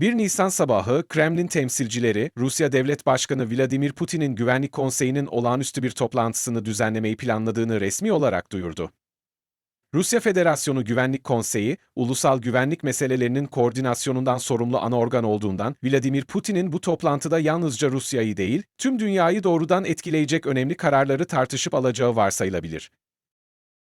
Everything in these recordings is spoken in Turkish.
1 Nisan sabahı Kremlin temsilcileri Rusya Devlet Başkanı Vladimir Putin'in Güvenlik Konseyi'nin olağanüstü bir toplantısını düzenlemeyi planladığını resmi olarak duyurdu. Rusya Federasyonu Güvenlik Konseyi, ulusal güvenlik meselelerinin koordinasyonundan sorumlu ana organ olduğundan Vladimir Putin'in bu toplantıda yalnızca Rusya'yı değil, tüm dünyayı doğrudan etkileyecek önemli kararları tartışıp alacağı varsayılabilir.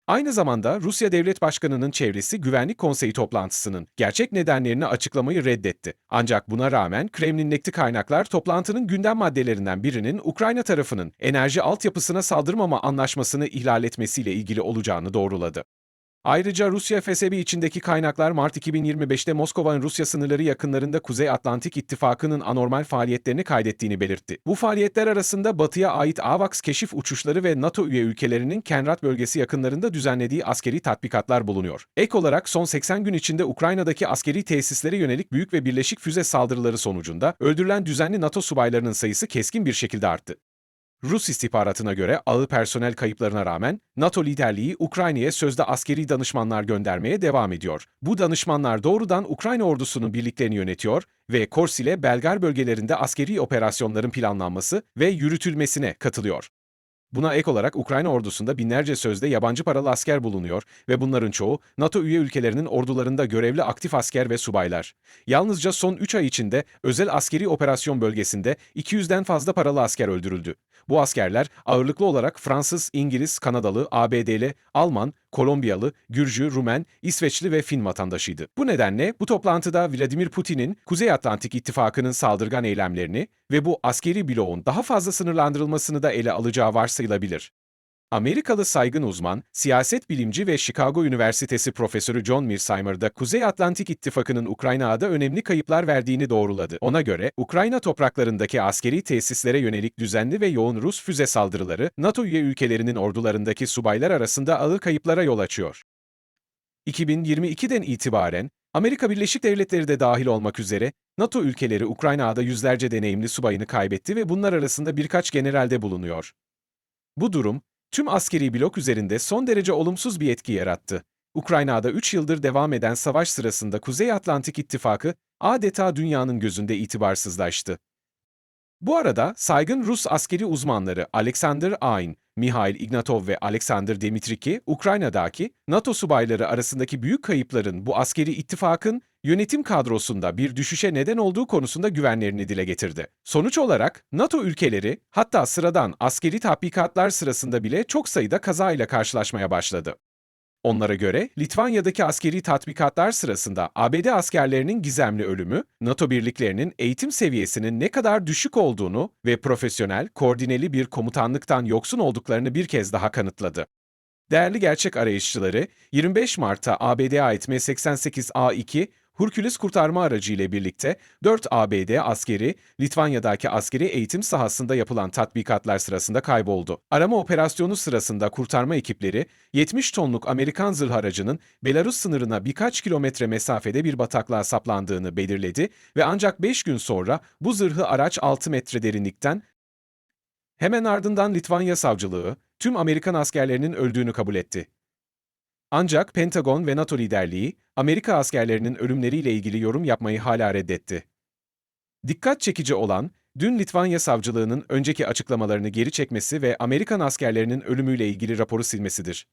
Aynı zamanda Rusya Devlet Başkanı'nın çevresi Güvenlik Konseyi toplantısının gerçek nedenlerini açıklamayı reddetti. Ancak buna rağmen Kremlin'deki kaynaklar toplantının gündem maddelerinden birinin Ukrayna tarafının enerji altyapısına saldırmama anlaşmasını ihlal etmesiyle ilgili olacağını doğruladı. Ayrıca Rusya FSB içindeki kaynaklar Mart 2025'te Moskova'nın Rusya sınırları yakınlarında Kuzey Atlantik İttifakı'nın anormal faaliyetlerini kaydettiğini belirtti. Bu faaliyetler arasında Batı'ya ait AVAX keşif uçuşları ve NATO üye ülkelerinin Kenrat bölgesi yakınlarında düzenlediği askeri tatbikatlar bulunuyor. Ek olarak son 80 gün içinde Ukrayna'daki askeri tesislere yönelik büyük ve birleşik füze saldırıları sonucunda öldürülen düzenli NATO subaylarının sayısı keskin bir şekilde arttı. Rus istihbaratına göre ağır personel kayıplarına rağmen NATO liderliği Ukrayna'ya sözde askeri danışmanlar göndermeye devam ediyor. Bu danışmanlar doğrudan Ukrayna ordusunun birliklerini yönetiyor ve Kors ile Belgar bölgelerinde askeri operasyonların planlanması ve yürütülmesine katılıyor. Buna ek olarak Ukrayna ordusunda binlerce sözde yabancı paralı asker bulunuyor ve bunların çoğu NATO üye ülkelerinin ordularında görevli aktif asker ve subaylar. Yalnızca son 3 ay içinde özel askeri operasyon bölgesinde 200'den fazla paralı asker öldürüldü. Bu askerler ağırlıklı olarak Fransız, İngiliz, Kanadalı, ABD'li, Alman, Kolombiyalı, Gürcü, Rumen, İsveçli ve Fin vatandaşıydı. Bu nedenle bu toplantıda Vladimir Putin'in Kuzey Atlantik İttifakı'nın saldırgan eylemlerini ve bu askeri bloğun daha fazla sınırlandırılmasını da ele alacağı varsayılabilir. Amerikalı saygın uzman, siyaset bilimci ve Chicago Üniversitesi Profesörü John Mearsheimer da Kuzey Atlantik İttifakı'nın Ukrayna'da önemli kayıplar verdiğini doğruladı. Ona göre, Ukrayna topraklarındaki askeri tesislere yönelik düzenli ve yoğun Rus füze saldırıları, NATO üye ülkelerinin ordularındaki subaylar arasında ağır kayıplara yol açıyor. 2022'den itibaren, Amerika Birleşik Devletleri de dahil olmak üzere, NATO ülkeleri Ukrayna'da yüzlerce deneyimli subayını kaybetti ve bunlar arasında birkaç general de bulunuyor. Bu durum, tüm askeri blok üzerinde son derece olumsuz bir etki yarattı. Ukrayna'da 3 yıldır devam eden savaş sırasında Kuzey Atlantik İttifakı adeta dünyanın gözünde itibarsızlaştı. Bu arada saygın Rus askeri uzmanları Alexander Ayn, Mihail Ignatov ve Alexander Demitriki, Ukrayna'daki NATO subayları arasındaki büyük kayıpların bu askeri ittifakın yönetim kadrosunda bir düşüşe neden olduğu konusunda güvenlerini dile getirdi. Sonuç olarak NATO ülkeleri hatta sıradan askeri tatbikatlar sırasında bile çok sayıda kazayla karşılaşmaya başladı. Onlara göre Litvanya'daki askeri tatbikatlar sırasında ABD askerlerinin gizemli ölümü, NATO birliklerinin eğitim seviyesinin ne kadar düşük olduğunu ve profesyonel, koordineli bir komutanlıktan yoksun olduklarını bir kez daha kanıtladı. Değerli gerçek arayışçıları, 25 Mart'ta ABD'ye ait M88A2 Hercules kurtarma aracı ile birlikte 4 ABD askeri Litvanya'daki askeri eğitim sahasında yapılan tatbikatlar sırasında kayboldu. Arama operasyonu sırasında kurtarma ekipleri 70 tonluk Amerikan zırh aracının Belarus sınırına birkaç kilometre mesafede bir bataklığa saplandığını belirledi ve ancak 5 gün sonra bu zırhı araç 6 metre derinlikten Hemen ardından Litvanya savcılığı tüm Amerikan askerlerinin öldüğünü kabul etti. Ancak Pentagon ve NATO liderliği Amerika askerlerinin ölümleriyle ilgili yorum yapmayı hala reddetti. Dikkat çekici olan, dün Litvanya savcılığının önceki açıklamalarını geri çekmesi ve Amerikan askerlerinin ölümüyle ilgili raporu silmesidir.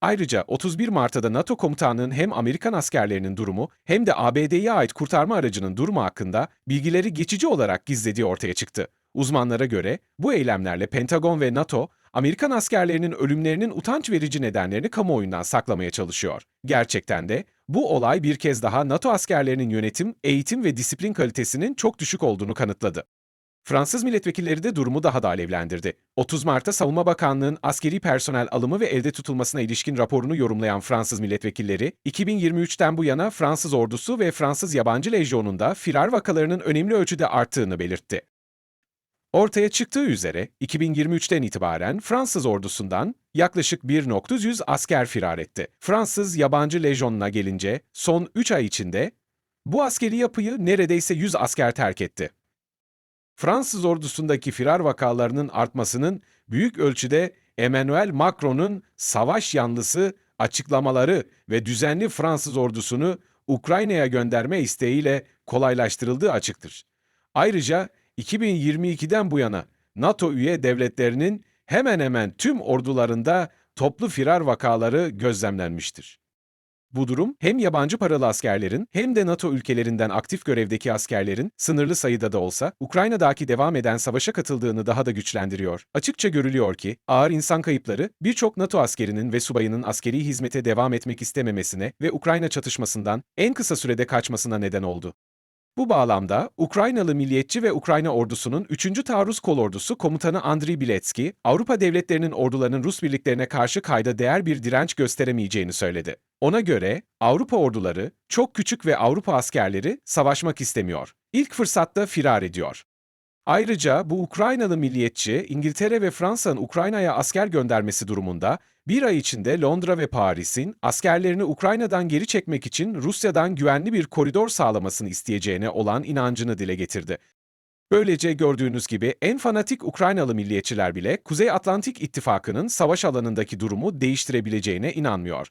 Ayrıca 31 Mart'ta NATO komutanının hem Amerikan askerlerinin durumu hem de ABD'ye ait kurtarma aracının durumu hakkında bilgileri geçici olarak gizlediği ortaya çıktı. Uzmanlara göre bu eylemlerle Pentagon ve NATO, Amerikan askerlerinin ölümlerinin utanç verici nedenlerini kamuoyundan saklamaya çalışıyor. Gerçekten de bu olay bir kez daha NATO askerlerinin yönetim, eğitim ve disiplin kalitesinin çok düşük olduğunu kanıtladı. Fransız milletvekilleri de durumu daha da alevlendirdi. 30 Mart'ta Savunma Bakanlığı'nın askeri personel alımı ve elde tutulmasına ilişkin raporunu yorumlayan Fransız milletvekilleri, 2023'ten bu yana Fransız ordusu ve Fransız yabancı lejyonunda firar vakalarının önemli ölçüde arttığını belirtti. Ortaya çıktığı üzere 2023'ten itibaren Fransız ordusundan yaklaşık 1.100 asker firar etti. Fransız yabancı lejyonuna gelince son 3 ay içinde bu askeri yapıyı neredeyse 100 asker terk etti. Fransız ordusundaki firar vakalarının artmasının büyük ölçüde Emmanuel Macron'un savaş yanlısı açıklamaları ve düzenli Fransız ordusunu Ukrayna'ya gönderme isteğiyle kolaylaştırıldığı açıktır. Ayrıca 2022'den bu yana NATO üye devletlerinin hemen hemen tüm ordularında toplu firar vakaları gözlemlenmiştir. Bu durum hem yabancı paralı askerlerin hem de NATO ülkelerinden aktif görevdeki askerlerin sınırlı sayıda da olsa Ukrayna'daki devam eden savaşa katıldığını daha da güçlendiriyor. Açıkça görülüyor ki ağır insan kayıpları birçok NATO askerinin ve subayının askeri hizmete devam etmek istememesine ve Ukrayna çatışmasından en kısa sürede kaçmasına neden oldu. Bu bağlamda Ukraynalı milliyetçi ve Ukrayna ordusunun 3. Taarruz Kolordusu Komutanı Andriy Biletski, Avrupa devletlerinin ordularının Rus birliklerine karşı kayda değer bir direnç gösteremeyeceğini söyledi. Ona göre Avrupa orduları, çok küçük ve Avrupa askerleri savaşmak istemiyor. İlk fırsatta firar ediyor. Ayrıca bu Ukraynalı milliyetçi, İngiltere ve Fransa'nın Ukrayna'ya asker göndermesi durumunda bir ay içinde Londra ve Paris'in askerlerini Ukrayna'dan geri çekmek için Rusya'dan güvenli bir koridor sağlamasını isteyeceğine olan inancını dile getirdi. Böylece gördüğünüz gibi en fanatik Ukraynalı milliyetçiler bile Kuzey Atlantik İttifakı'nın savaş alanındaki durumu değiştirebileceğine inanmıyor.